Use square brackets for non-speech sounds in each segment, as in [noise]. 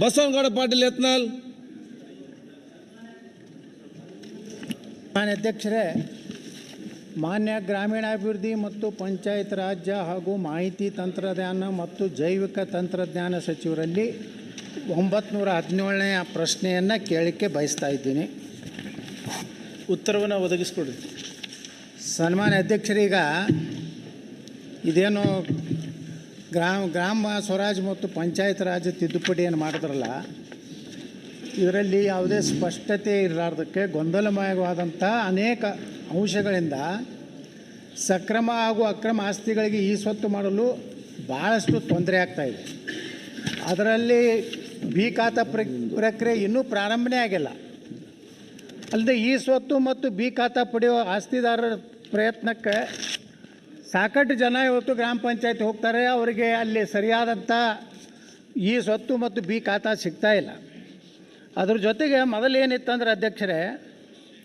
ಬಸವನಗೌಡ ಪಾಟೀಲ್ ಯತ್ನಾಲ್ ಮಾನ್ಯ ಅಧ್ಯಕ್ಷರೇ ಮಾನ್ಯ ಗ್ರಾಮೀಣಾಭಿವೃದ್ಧಿ ಮತ್ತು ಪಂಚಾಯತ್ ರಾಜ್ಯ ಹಾಗೂ ಮಾಹಿತಿ ತಂತ್ರಜ್ಞಾನ ಮತ್ತು ಜೈವಿಕ ತಂತ್ರಜ್ಞಾನ ಸಚಿವರಲ್ಲಿ ಒಂಬತ್ತು ಹದಿನೇಳನೆಯ ಪ್ರಶ್ನೆಯನ್ನು ಕೇಳಲಿಕ್ಕೆ ಬಯಸ್ತಾ ಇದ್ದೀನಿ. ಉತ್ತರವನ್ನು ಒದಗಿಸ್ಕೊಡಿ. ಸನ್ಮಾನ್ಯ ಅಧ್ಯಕ್ಷರೀಗ ಇದೇನು ಗ್ರಾಮ ಗ್ರಾಮ ಸ್ವರಾಜ್ ಮತ್ತು ಪಂಚಾಯತ್ ರಾಜ್ ತಿದ್ದುಪಡಿಯನ್ನು ಮಾಡಿದ್ರಲ್ಲ, ಇದರಲ್ಲಿ ಯಾವುದೇ ಸ್ಪಷ್ಟತೆ ಇರಲಾರ್ದಕ್ಕೆ ಗೊಂದಲಮಯವಾದಂಥ ಅನೇಕ ಅಂಶಗಳಿಂದ ಸಕ್ರಮ ಹಾಗೂ ಅಕ್ರಮ ಆಸ್ತಿಗಳಿಗೆ ಈ ಸ್ವತ್ತು ಮಾಡಲು ಭಾಳಷ್ಟು ತೊಂದರೆ ಆಗ್ತಾಯಿದೆ ಅದರಲ್ಲಿ ಬಿ ಖಾತಾ ಪ್ರ ಪ್ರಕ್ರಿಯೆ ಇನ್ನೂ ಪ್ರಾರಂಭನೇ ಆಗಿಲ್ಲ. ಅಲ್ಲದೆ ಈ ಸ್ವತ್ತು ಮತ್ತು ಬಿ ಖಾತಾ ಪಡೆಯುವ ಆಸ್ತಿದಾರರ ಪ್ರಯತ್ನಕ್ಕೆ ಸಾಕಷ್ಟು ಜನ ಇವತ್ತು ಗ್ರಾಮ ಪಂಚಾಯತ್ ಹೋಗ್ತಾರೆ, ಅವರಿಗೆ ಅಲ್ಲಿ ಸರಿಯಾದಂಥ ಈ ಸ್ವತ್ತು ಮತ್ತು ಬಿ ಖಾತಾ ಸಿಗ್ತಾ ಇಲ್ಲ. ಅದ್ರ ಜೊತೆಗೆ ಮೊದಲೇನಿತ್ತಂದ್ರೆ ಅಧ್ಯಕ್ಷರೇ,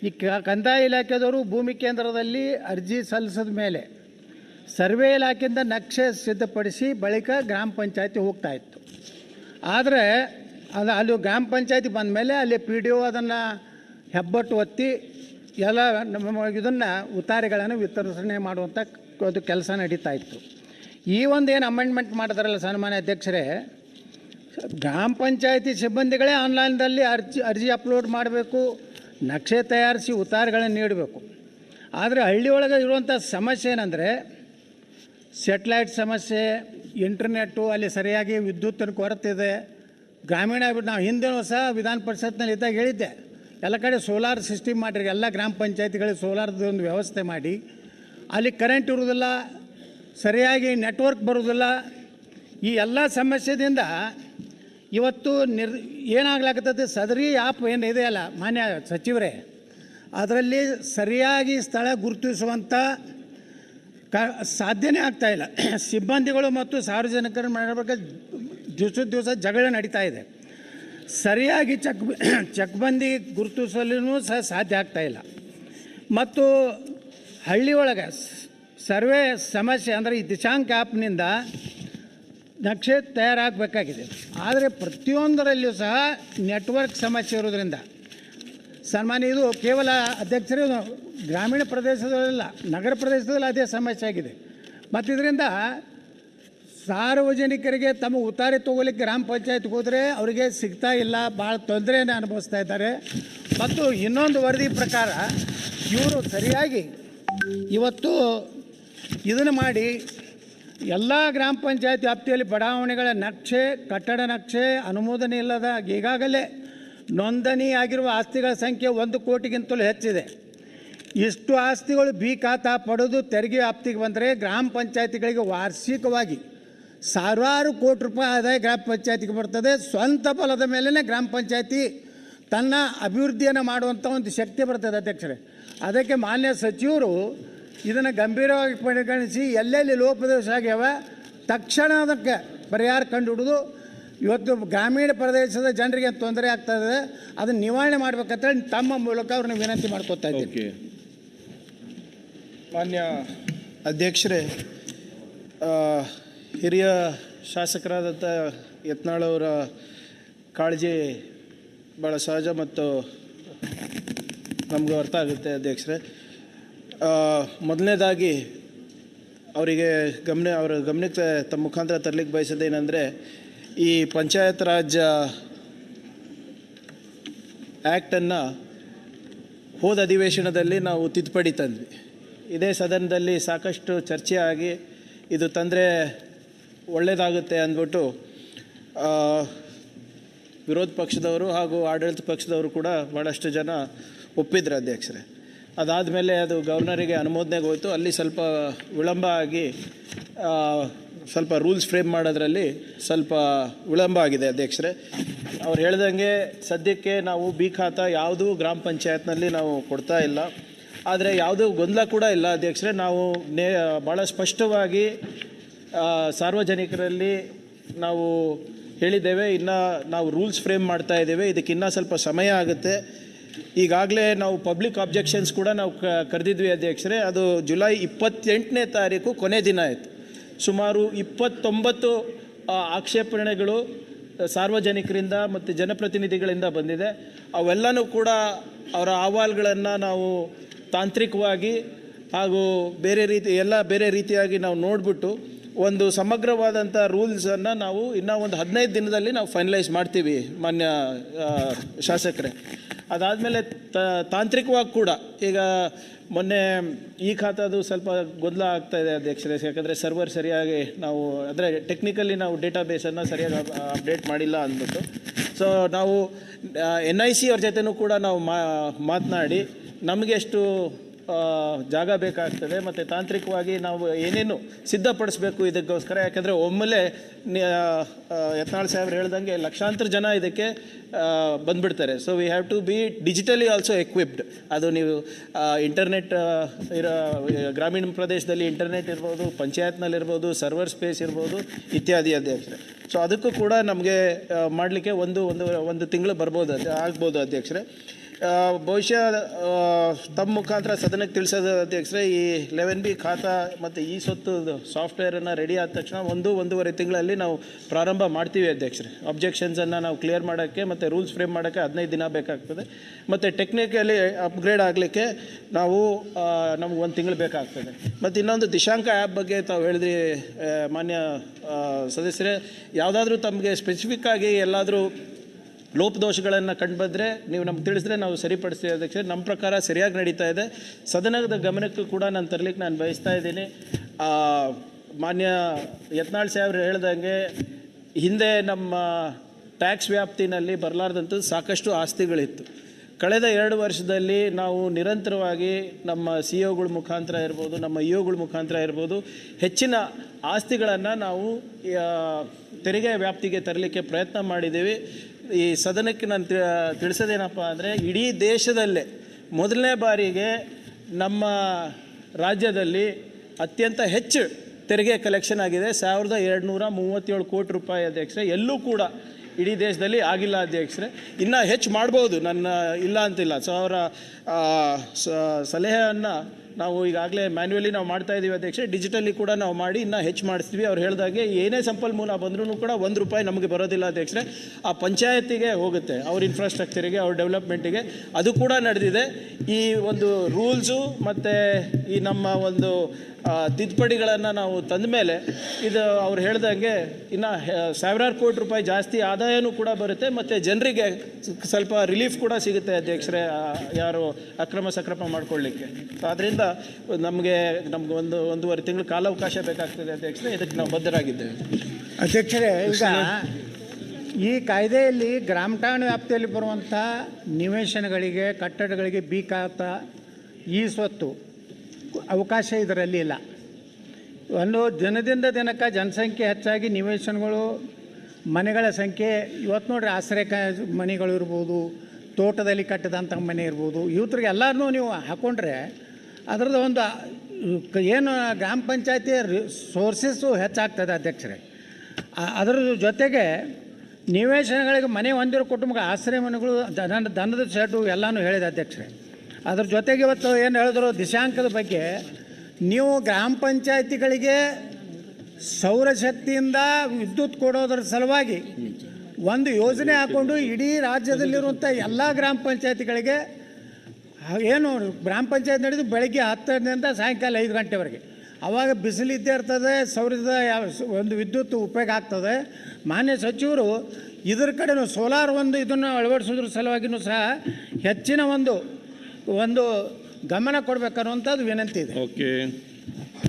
ಈ ಕಂದಾಯ ಇಲಾಖೆದವರು ಭೂಮಿ ಕೇಂದ್ರದಲ್ಲಿ ಅರ್ಜಿ ಸಲ್ಲಿಸಿದ ಮೇಲೆ ಸರ್ವೆ ಇಲಾಖೆಯಿಂದ ನಕ್ಷೆ ಸಿದ್ಧಪಡಿಸಿ ಬಳಿಕ ಗ್ರಾಮ ಪಂಚಾಯತಿ ಹೋಗ್ತಾ ಇತ್ತು. ಆದರೆ ಅದು ಅಲ್ಲಿ ಗ್ರಾಮ ಪಂಚಾಯತಿ ಬಂದ ಮೇಲೆ ಅಲ್ಲಿ ಪಿ ಡಿ ಒ ಅದನ್ನು ಹೆಬ್ಬಟ್ಟು ಒತ್ತಿ ಎಲ್ಲ ನಮ್ಮ ಇದನ್ನು ಉತ್ತಾರೆಗಳನ್ನು ವಿತರಣೆ ಮಾಡುವಂಥ ಅದು ಕೆಲಸ ನಡೀತಾ ಇತ್ತು. ಈ ಒಂದು ಏನು ಅಮೆಂಡ್ಮೆಂಟ್ ಮಾಡಿದಾರಲ್ಲ ಸನ್ಮಾನ್ಯ ಅಧ್ಯಕ್ಷರೇ, ಗ್ರಾಮ ಪಂಚಾಯತಿ ಸಿಬ್ಬಂದಿಗಳೇ ಆನ್ಲೈನ್ದಲ್ಲಿ ಅರ್ಜಿ ಅರ್ಜಿ ಅಪ್ಲೋಡ್ ಮಾಡಬೇಕು, ನಕ್ಷೆ ತಯಾರಿಸಿ ಉತ್ತಾರಗಳನ್ನು ನೀಡಬೇಕು. ಆದರೆ ಹಳ್ಳಿ ಒಳಗೆ ಇರುವಂಥ ಸಮಸ್ಯೆ ಏನಂದರೆ ಸೆಟ್ಲೈಟ್ ಸಮಸ್ಯೆ ಇಂಟರ್ನೆಟ್ಟು ಅಲ್ಲಿ ಸರಿಯಾಗಿ ವಿದ್ಯುತ್ತಿನ ಕೊರತೆ ಇದೆ ಗ್ರಾಮೀಣ ನಾವು ಹಿಂದಿನ ಸಹ ವಿಧಾನ ಪರಿಷತ್ನಲ್ಲಿ ಇದ್ದಾಗ ಹೇಳಿದ್ದೆ, ಎಲ್ಲ ಕಡೆ ಸೋಲಾರ್ ಸಿಸ್ಟಮ್ ಮಾಡಿರಿ, ಎಲ್ಲ ಗ್ರಾಮ ಪಂಚಾಯತಿಗಳಿಗೆ ಸೋಲಾರ್ದು ಒಂದು ವ್ಯವಸ್ಥೆ ಮಾಡಿ. ಅಲ್ಲಿ ಕರೆಂಟ್ ಇರುವುದಿಲ್ಲ, ಸರಿಯಾಗಿ ನೆಟ್ವರ್ಕ್ ಬರುವುದಿಲ್ಲ. ಈ ಎಲ್ಲ ಸಮಸ್ಯೆದಿಂದ ಇವತ್ತು ನಿರ್ ಏನಾಗ್ಲಾಕತ್ತದ ಸದರಿ ಆ್ಯಪ್ ಏನು ಇದೆಯಲ್ಲ ಮಾನ್ಯ ಸಚಿವರೇ, ಅದರಲ್ಲಿ ಸರಿಯಾಗಿ ಸ್ಥಳ ಗುರುತಿಸುವಂಥ ಕ, ಸಾಧ್ಯನೇ ಆಗ್ತಾಯಿಲ್ಲ [clears throat] ಸಿಬ್ಬಂದಿಗಳು ಮತ್ತು ಸಾರ್ವಜನಿಕರ ಮಾಡಬೇಕು ದಿವಸ ದಿವಸ ಜಗಳ ನಡೀತಾ ಇದೆ. ಸರಿಯಾಗಿ ಚಕ್, ಚಕ್ಬಂದಿ ಗುರುತಿಸಲು ಸಹ ಸಾಧ್ಯ ಆಗ್ತಾ ಇಲ್ಲ. ಮತ್ತು ಹಳ್ಳಿ ಒಳಗೆ ಸರ್ವೇ ಸಮಸ್ಯೆ ಅಂದರೆ ಈ ದಿಶಾಂಕ ಆ್ಯಪ್ನಿಂದ ನಕ್ಷೆ ತಯಾರಾಗಬೇಕಾಗಿದೆ. ಆದರೆ ಪ್ರತಿಯೊಂದರಲ್ಲಿಯೂ ಸಹ ನೆಟ್ವರ್ಕ್ ಸಮಸ್ಯೆ ಇರೋದ್ರಿಂದ, ಸನ್ಮಾನ್ಯ ಇದು ಕೇವಲ ಅಧ್ಯಕ್ಷರು ಗ್ರಾಮೀಣ ಪ್ರದೇಶದಲ್ಲ ನಗರ ಪ್ರದೇಶದಲ್ಲಿ ಅದೇ ಸಮಸ್ಯೆ ಆಗಿದೆ. ಮತ್ತು ಇದರಿಂದ ಸಾರ್ವಜನಿಕರಿಗೆ ತಮ್ಮ ಉತ್ತಾರೆ ತಗೋಲಿಕ್ಕೆ ಗ್ರಾಮ ಪಂಚಾಯತ್ಗೆ ಹೋದರೆ ಅವರಿಗೆ ಸಿಗ್ತಾ ಇಲ್ಲ ಭಾಳ ತೊಂದರೆಯನ್ನು ಅನುಭವಿಸ್ತಾ ಇದ್ದಾರೆ. ಮತ್ತು ಇನ್ನೊಂದು ವರದಿ ಪ್ರಕಾರ ಇವರು ಸರಿಯಾಗಿ ಇವತ್ತು ಇದನ್ನು ಮಾಡಿ ಎಲ್ಲ ಗ್ರಾಮ ಪಂಚಾಯತ್ ವ್ಯಾಪ್ತಿಯಲ್ಲಿ ಬಡಾವಣೆಗಳ ನಕ್ಷೆ, ಕಟ್ಟಡ ನಕ್ಷೆ, ಅನುಮೋದನೆ ಇಲ್ಲದ ಈಗಾಗಲೇ ನೋಂದಣಿಯಾಗಿರುವ ಆಸ್ತಿಗಳ ಸಂಖ್ಯೆ ಒಂದು ಕೋಟಿಗಿಂತಲೂ ಹೆಚ್ಚಿದೆ. ಇಷ್ಟು ಆಸ್ತಿಗಳು ಬಿ ಖಾತಾ ಪಡೆದು ತೆರಿಗೆ ವ್ಯಾಪ್ತಿಗೆ ಬಂದರೆ ಗ್ರಾಮ ಪಂಚಾಯತಿಗಳಿಗೆ ವಾರ್ಷಿಕವಾಗಿ ಸಾವಿರಾರು ಕೋಟಿ ರೂಪಾಯಿ ಆದಾಯ ಗ್ರಾಮ ಪಂಚಾಯತಿಗೆ ಬರ್ತದೆ. ಸ್ವಂತ ಬಲದ ಮೇಲೇ ಗ್ರಾಮ ಪಂಚಾಯತಿ ತನ್ನ ಅಭಿವೃದ್ಧಿಯನ್ನು ಮಾಡುವಂಥ ಒಂದು ಶಕ್ತಿ ಬರ್ತದೆ ಅಧ್ಯಕ್ಷರೇ. ಅದಕ್ಕೆ ಮಾನ್ಯ ಸಚಿವರು ಇದನ್ನು ಗಂಭೀರವಾಗಿ ಪರಿಗಣಿಸಿ ಎಲ್ಲೆಲ್ಲಿ ಲೋಪದೋಷ ಆಗ್ಯಾವ ತಕ್ಷಣ ಅದಕ್ಕೆ ಪರಿಹಾರ ಕಂಡು ಹಿಡಿದು ಇವತ್ತು ಗ್ರಾಮೀಣ ಪ್ರದೇಶದ ಜನರಿಗೆ ತೊಂದರೆ ಆಗ್ತಾ ಇದೆ ಅದನ್ನು ನಿವಾರಣೆ ಮಾಡ್ಬೇಕಂತೇಳಿ ತಮ್ಮ ಮೂಲಕ ಅವ್ರನ್ನ ವಿನಂತಿ ಮಾಡ್ಕೋತಾ ಇದ್ದೀನಿ. ಓಕೆ. ಮಾನ್ಯ ಅಧ್ಯಕ್ಷರೇ ಆ, ಹಿರಿಯ ಶಾಸಕರಾದಂಥ ಯತ್ನಾಳವರ ಕಾಳಜಿ ಭಾಳ ಸಹಜ ಮತ್ತು ನಮಗೂ ಅರ್ಥ ಆಗುತ್ತೆ ಅಧ್ಯಕ್ಷರೇ. ಮೊದಲನೇದಾಗಿ ಅವರಿಗೆ ಗಮನ, ಅವರ ಗಮನಕ್ಕೆ ತಮ್ಮ ಮುಖಾಂತರ ತರಲಿಕ್ಕೆ ಬಯಸೋದೇನೆಂದರೆ ಈ ಪಂಚಾಯತ್ ರಾಜ್ ಆ್ಯಕ್ಟನ್ನು ಹೋದ ಅಧಿವೇಶನದಲ್ಲಿ ನಾವು ತಿದ್ದುಪಡಿ ತಂದ್ವಿ. ಇದೇ ಸದನದಲ್ಲಿ ಸಾಕಷ್ಟು ಚರ್ಚೆ ಆಗಿ ಇದು ತಂದರೆ ಒಳ್ಳೆಯದಾಗುತ್ತೆ ಅಂದ್ಬಿಟ್ಟು ವಿರೋಧ ಪಕ್ಷದವರು ಹಾಗೂ ಆಡಳಿತ ಪಕ್ಷದವರು ಕೂಡ ಭಾಳಷ್ಟು ಜನ ಒಪ್ಪಿದ್ರು ಅಧ್ಯಕ್ಷರೇ. ಅದಾದಮೇಲೆ ಅದು ಗವರ್ನರಿಗೆ ಅನುಮೋದನೆಗೆ ಹೋಯಿತು. ಅಲ್ಲಿ ಸ್ವಲ್ಪ ವಿಳಂಬ ಆಗಿ ಸ್ವಲ್ಪ ರೂಲ್ಸ್ ಫ್ರೇಮ್ ಮಾಡೋದ್ರಲ್ಲಿ ಸ್ವಲ್ಪ ವಿಳಂಬ ಆಗಿದೆ ಅಧ್ಯಕ್ಷರೇ. ಅವ್ರು ಹೇಳ್ದಂಗೆ ಸದ್ಯಕ್ಕೆ ನಾವು ಬಿ ಖಾತ ಯಾವುದೂ ಗ್ರಾಮ ಪಂಚಾಯತ್ನಲ್ಲಿ ನಾವು ಕೊಡ್ತಾ ಇಲ್ಲ. ಆದರೆ ಯಾವುದೂ ಗೊಂದಲ ಕೂಡ ಇಲ್ಲ ಅಧ್ಯಕ್ಷರೇ. ನಾವು ನೇ ಭಾಳ ಸ್ಪಷ್ಟವಾಗಿ ಸಾರ್ವಜನಿಕರಲ್ಲಿ ನಾವು ಹೇಳಿದ್ದೇವೆ. ಇನ್ನು ನಾವು ರೂಲ್ಸ್ ಫ್ರೇಮ್ ಮಾಡ್ತಾ ಇದ್ದೇವೆ. ಇದಕ್ಕಿನ್ನೂ ಸ್ವಲ್ಪ ಸಮಯ ಆಗುತ್ತೆ. ಈಗಾಗಲೇ ನಾವು ಪಬ್ಲಿಕ್ ಆಬ್ಜೆಕ್ಷನ್ಸ್ ಕೂಡ ನಾವು ಕರೆದಿದ್ವಿ ಅಧ್ಯಕ್ಷರೇ. ಅದು ಜುಲೈ ಇಪ್ಪತ್ತೆಂಟನೇ ತಾರೀಕು ಕೊನೆ ದಿನ ಆಯಿತು. ಸುಮಾರು ಇಪ್ಪತ್ತೊಂಬತ್ತು ಆಕ್ಷೇಪಣೆಗಳು ಸಾರ್ವಜನಿಕರಿಂದ ಮತ್ತು ಜನಪ್ರತಿನಿಧಿಗಳಿಂದ ಬಂದಿದೆ. ಅವೆಲ್ಲನೂ ಕೂಡ ಅವರ ಅಹವಾಲುಗಳನ್ನು ನಾವು ತಾಂತ್ರಿಕವಾಗಿ ಹಾಗೂ ಬೇರೆ ರೀತಿ, ಎಲ್ಲ ಬೇರೆ ರೀತಿಯಾಗಿ ನಾವು ನೋಡಿಬಿಟ್ಟು ಒಂದು ಸಮಗ್ರವಾದಂಥ ರೂಲ್ಸನ್ನು ನಾವು ಇನ್ನೂ ಒಂದು ಹದಿನೈದು ದಿನದಲ್ಲಿ ನಾವು ಫೈನಲೈಸ್ ಮಾಡ್ತೀವಿ ಮಾನ್ಯ ಶಾಸಕರೇ. ಅದಾದಮೇಲೆ ತಾಂತ್ರಿಕವಾಗಿ ಕೂಡ ಈಗ ಮೊನ್ನೆ ಈ ಖಾತಾದು ಸ್ವಲ್ಪ ಗೊಂದಲ ಆಗ್ತಾ ಇದೆ ಅಧ್ಯಕ್ಷರೇ. ಯಾಕಂದರೆ ಸರ್ವರ್ ಸರಿಯಾಗಿ ನಾವು ಅಂದರೆ ಟೆಕ್ನಿಕಲಿ ನಾವು ಡೇಟಾ ಬೇಸನ್ನು ಸರಿಯಾಗಿ ಅಪ್ಡೇಟ್ ಮಾಡಿಲ್ಲ ಅಂದ್ಬಿಟ್ಟು. ಸೊ ನಾವು ಎನ್ ಐ ಸಿ ಅವ್ರ ಜೊತೆನೂ ಕೂಡ ನಾವು ಮಾತನಾಡಿ ನಮಗೆ ಎಷ್ಟು ಆ, ಜಾಗ ಬೇಕಾಗ್ತದೆ, ಮತ್ತು ತಾಂತ್ರಿಕವಾಗಿ ನಾವು ಏನೇನು ಸಿದ್ಧಪಡಿಸಬೇಕು ಇದಕ್ಕೋಸ್ಕರ, ಯಾಕೆಂದರೆ ಒಮ್ಮೆಲೆ ಯತ್ನಾಳ್ ಸಾಹೇಬ್ರು ಹೇಳ್ದಂಗೆ ಲಕ್ಷಾಂತರ ಜನ ಇದಕ್ಕೆ ಬಂದ್ಬಿಡ್ತಾರೆ. So we have to be digitally also equipped ಅದು ನೀವು ಇಂಟರ್ನೆಟ್ ಇರೋ, ಗ್ರಾಮೀಣ ಪ್ರದೇಶದಲ್ಲಿ ಇಂಟರ್ನೆಟ್ ಇರ್ಬೋದು, ಪಂಚಾಯತ್ನಲ್ಲಿರ್ಬೋದು ಸರ್ವರ್ ಸ್ಪೇಸ್ ಇರ್ಬೋದು, ಇತ್ಯಾದಿ ಅಧ್ಯಕ್ಷರೇ ಸೊ ಅದಕ್ಕೂ ಕೂಡ ನಮಗೆ ಮಾಡಲಿಕ್ಕೆ ಒಂದು ಒಂದು ಒಂದು ತಿಂಗಳು ಬರ್ಬೋದು ಆಗ್ಬೋದು ಅಧ್ಯಕ್ಷರೇ. ಬಹುಶಃ ತಮ್ಮ ಮುಖಾಂತರ ಸದನಕ್ಕೆ ತಿಳಿಸೋದು ಅಧ್ಯಕ್ಷರೇ ಈ ಲೆವೆನ್ ಬಿ ಖಾತಾ ಮತ್ತು ಈ ಸೊತ್ತು ಸಾಫ್ಟ್ವೇರನ್ನು ರೆಡಿ ಆದ ತಕ್ಷಣ ಒಂದು, ಒಂದೂವರೆ ತಿಂಗಳಲ್ಲಿ ನಾವು ಪ್ರಾರಂಭ ಮಾಡ್ತೀವಿ ಅಧ್ಯಕ್ಷರೇ. ಅಬ್ಜೆಕ್ಷನ್ಸನ್ನು ನಾವು ಕ್ಲಿಯರ್ ಮಾಡೋಕ್ಕೆ ಮತ್ತು ರೂಲ್ಸ್ ಫ್ರೇಮ್ ಮಾಡೋಕ್ಕೆ ಹದಿನೈದು ದಿನ ಬೇಕಾಗ್ತದೆ. ಮತ್ತು ಟೆಕ್ನಿಕಲಿ ಅಪ್ಗ್ರೇಡ್ ಆಗಲಿಕ್ಕೆ ನಾವು ನಮ್ಗೆ ಒಂದು ತಿಂಗಳು ಬೇಕಾಗ್ತದೆ. ಮತ್ತು ಇನ್ನೊಂದು ದಿಶಾಂಕ ಆ್ಯಪ್ ಬಗ್ಗೆ ತಾವು ಹೇಳಿದ್ರಿ ಮಾನ್ಯ ಸದಸ್ಯರೇ. ಯಾವುದಾದ್ರೂ ತಮಗೆ ಸ್ಪೆಸಿಫಿಕ್ಕಾಗಿ ಎಲ್ಲಾದರೂ ಲೋಪದೋಷಗಳನ್ನು ಕಂಡುಬಂದರೆ ನೀವು ನಮ್ಗೆ ತಿಳಿಸಿದ್ರೆ ನಾವು ಸರಿಪಡಿಸ್ತೀವಿ. ಅಧ್ಯಕ್ಷ ನಮ್ಮ ಪ್ರಕಾರ ಸರಿಯಾಗಿ ನಡೀತಾ ಇದೆ. ಸದನದ ಗಮನಕ್ಕೂ ಕೂಡ ನಾನು ತರಲಿಕ್ಕೆ ನಾನು ಬಯಸ್ತಾ ಇದ್ದೀನಿ. ಮಾನ್ಯ ಯತ್ನಾಳ್ ಸಾಹೇಬ್ರು ಹೇಳ್ದಂಗೆ ಹಿಂದೆ ನಮ್ಮ ಟ್ಯಾಕ್ಸ್ ವ್ಯಾಪ್ತಿನಲ್ಲಿ ಬರಲಾರ್ದಂಥ ಸಾಕಷ್ಟು ಆಸ್ತಿಗಳಿತ್ತು. ಕಳೆದ ಎರಡು ವರ್ಷದಲ್ಲಿ ನಾವು ನಿರಂತರವಾಗಿ ನಮ್ಮ ಸಿ ಒಗಳ ಮುಖಾಂತರ ಇರ್ಬೋದು, ನಮ್ಮ ಇ ಒಗಳ ಮುಖಾಂತರ ಇರ್ಬೋದು, ಹೆಚ್ಚಿನ ಆಸ್ತಿಗಳನ್ನು ನಾವು ತೆರಿಗೆ ವ್ಯಾಪ್ತಿಗೆ ತರಲಿಕ್ಕೆ ಪ್ರಯತ್ನ ಮಾಡಿದ್ದೀವಿ. ಈ ಸದನಕ್ಕೆ ನಾನು ತಿಳಿಸೋದೇನಪ್ಪ ಅಂದರೆ ಇಡೀ ದೇಶದಲ್ಲೇ ಮೊದಲನೇ ಬಾರಿಗೆ ನಮ್ಮ ರಾಜ್ಯದಲ್ಲಿ ಅತ್ಯಂತ ಹೆಚ್ಚು ತೆರಿಗೆ ಕಲೆಕ್ಷನ್ ಆಗಿದೆ. ಸಾವಿರದ ಎರಡುನೂರ ಮೂವತ್ತೇಳು ಕೋಟಿ ರೂಪಾಯಿ ಅಧ್ಯಕ್ಷರೇ. ಎಲ್ಲೂ ಕೂಡ ಇಡೀ ದೇಶದಲ್ಲಿ ಆಗಿಲ್ಲ ಅಧ್ಯಕ್ಷರೇ. ಇನ್ನೂ ಹೆಚ್ಚು ಮಾಡ್ಬೋದು. ನನ್ನ ಇಲ್ಲ ಅಂತಿಲ್ಲ. ಸೊ ಅವರ ಸಲಹೆಯನ್ನು ನಾವು ಈಗಾಗಲೇ ಮ್ಯಾನ್ಯುವಲಿ ನಾವು ಮಾಡ್ತಾ ಇದ್ದೀವಿ ಅಧ್ಯಕ್ಷ. ಡಿಜಿಟಲಿ ಕೂಡ ನಾವು ಮಾಡಿ, ಇನ್ನೂ ಹೆಚ್ಚು ಮಾಡಿಸ್ತೀವಿ. ಅವ್ರು ಹೇಳಿದಾಗೆ ಏನೇ ಸಂಪನ್ಮೂಲ ಬಂದ್ರೂ ಕೂಡ ಒಂದು ರೂಪಾಯಿ ನಮಗೆ ಬರೋದಿಲ್ಲ ಅಧ್ಯಕ್ಷರೇ. ಆ ಪಂಚಾಯತಿಗೆ ಹೋಗುತ್ತೆ, ಅವ್ರ ಇನ್ಫ್ರಾಸ್ಟ್ರಕ್ಚರಿಗೆ ಅವ್ರ ಡೆವಲಪ್ಮೆಂಟಿಗೆ ಅದು ಕೂಡ ನಡೆದಿದೆ. ಈ ಒಂದು ರೂಲ್ಸು ಮತ್ತು ಈ ನಮ್ಮ ಒಂದು ತಿದ್ದುಪಡಿಗಳನ್ನು ನಾವು ತಂದ ಮೇಲೆ ಇದು ಅವ್ರು ಹೇಳ್ದಂಗೆ ಇನ್ನು ಸಾವಿರಾರು ಕೋಟಿ ರೂಪಾಯಿ ಜಾಸ್ತಿ ಆದಾಯನೂ ಕೂಡ ಬರುತ್ತೆ ಮತ್ತು ಜನರಿಗೆ ಸ್ವಲ್ಪ ರಿಲೀಫ್ ಕೂಡ ಸಿಗುತ್ತೆ ಅಧ್ಯಕ್ಷರೇ ಯಾರು ಅಕ್ರಮ ಸಕ್ರಮ ಮಾಡ್ಕೊಳ್ಳಿಕ್ಕೆ. ಸೊ ಅದರಿಂದ ನಮಗೆ ನಮ್ಗೆ ಒಂದು ಒಂದೂವರೆ ತಿಂಗಳು ಕಾಲಾವಕಾಶ ಬೇಕಾಗ್ತದೆ ಅಧ್ಯಕ್ಷರೇ ಇದಕ್ಕೆ ನಾವು ಬದ್ಧರಾಗಿದ್ದೇವೆ. ಅಧ್ಯಕ್ಷರೇ ಈಗ ಈ ಕಾಯ್ದೆಯಲ್ಲಿ ಗ್ರಾಮ ಠಾಣೆ ವ್ಯಾಪ್ತಿಯಲ್ಲಿ ಬರುವಂಥ ನಿವೇಶನಗಳಿಗೆ ಕಟ್ಟಡಗಳಿಗೆ ಬೀಕಾತ ಈ ಸ್ವತ್ತು ಅವಕಾಶ ಇದರಲ್ಲಿ ಇಲ್ಲ. ಒಂದು ದಿನದಿಂದ ದಿನಕ್ಕೆ ಜನಸಂಖ್ಯೆ ಹೆಚ್ಚಾಗಿ ನಿವೇಶನಗಳು ಮನೆಗಳ ಸಂಖ್ಯೆ ಇವತ್ತು ನೋಡ್ರಿ ಆಶ್ರಯ ಮನೆಗಳು ಇರ್ಬೋದು ತೋಟದಲ್ಲಿ ಕಟ್ಟಿದಂಥ ಮನೆ ಇರ್ಬೋದು ಇವತ್ರಿಗೆ ಎಲ್ಲರನ್ನೂ ನೀವು ಹಾಕ್ಕೊಂಡ್ರೆ ಅದರದ್ದು ಒಂದು, ಏನು ಗ್ರಾಮ ಪಂಚಾಯತಿ ಸೋರ್ಸಸ್ಸು ಹೆಚ್ಚಾಗ್ತದೆ ಅಧ್ಯಕ್ಷರೇ. ಅದರ ಜೊತೆಗೆ ನಿವೇಶನಗಳಿಗೆ ಮನೆ ಹೊಂದಿರೋ ಕುಟುಂಬಕ್ಕೆ ಆಶ್ರಯ ಮನೆಗಳು ದನ ದನದ ಶೆಡ್ಡು ಎಲ್ಲನೂ ಹೇಳಿದೆ ಅಧ್ಯಕ್ಷರೇ. ಅದ್ರ ಜೊತೆಗೆ ಇವತ್ತು ಏನು ಹೇಳಿದ್ರು, ದಿಶಾಂಕದ ಬಗ್ಗೆ ನೀವು ಗ್ರಾಮ ಪಂಚಾಯತಿಗಳಿಗೆ ಸೌರಶಕ್ತಿಯಿಂದ ವಿದ್ಯುತ್ ಕೊಡೋದ್ರ ಸಲುವಾಗಿ ಒಂದು ಯೋಜನೆ ಹಾಕ್ಕೊಂಡು ಇಡೀ ರಾಜ್ಯದಲ್ಲಿರುವಂಥ ಎಲ್ಲ ಗ್ರಾಮ ಪಂಚಾಯತಿಗಳಿಗೆ ಏನು ಗ್ರಾಮ ಪಂಚಾಯತ್ ನಡೆದು ಬೆಳಗ್ಗೆ ಹತ್ತರಿಂದ ಸಾಯಂಕಾಲ ಐದು ಗಂಟೆವರೆಗೆ. ಆವಾಗ ಬಿಸಿಲಿದ್ದೇ ಇರ್ತದೆ, ಸೌರದ ಒಂದು ವಿದ್ಯುತ್ ಉಪಯೋಗ ಆಗ್ತದೆ. ಮಾನ್ಯ ಸಚಿವರು ಇದ್ರ ಕಡೆನೂ ಸೋಲಾರ್ ಒಂದು ಇದನ್ನು ಅಳವಡಿಸೋದ್ರ ಸಲುವಾಗಿಯೂ ಸಹ ಹೆಚ್ಚಿನ ಒಂದು ಒಂದು ಗಮನ ಕೊಡಬೇಕನ್ನುವಂಥದ್ದು ವಿನಂತಿ ಇದೆ. ಓಕೆ.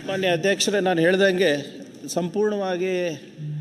ಮಾನ್ಯ ಅಧ್ಯಕ್ಷರೇ, ನಾನು ಹೇಳ್ದಂಗೆ ಸಂಪೂರ್ಣವಾಗಿ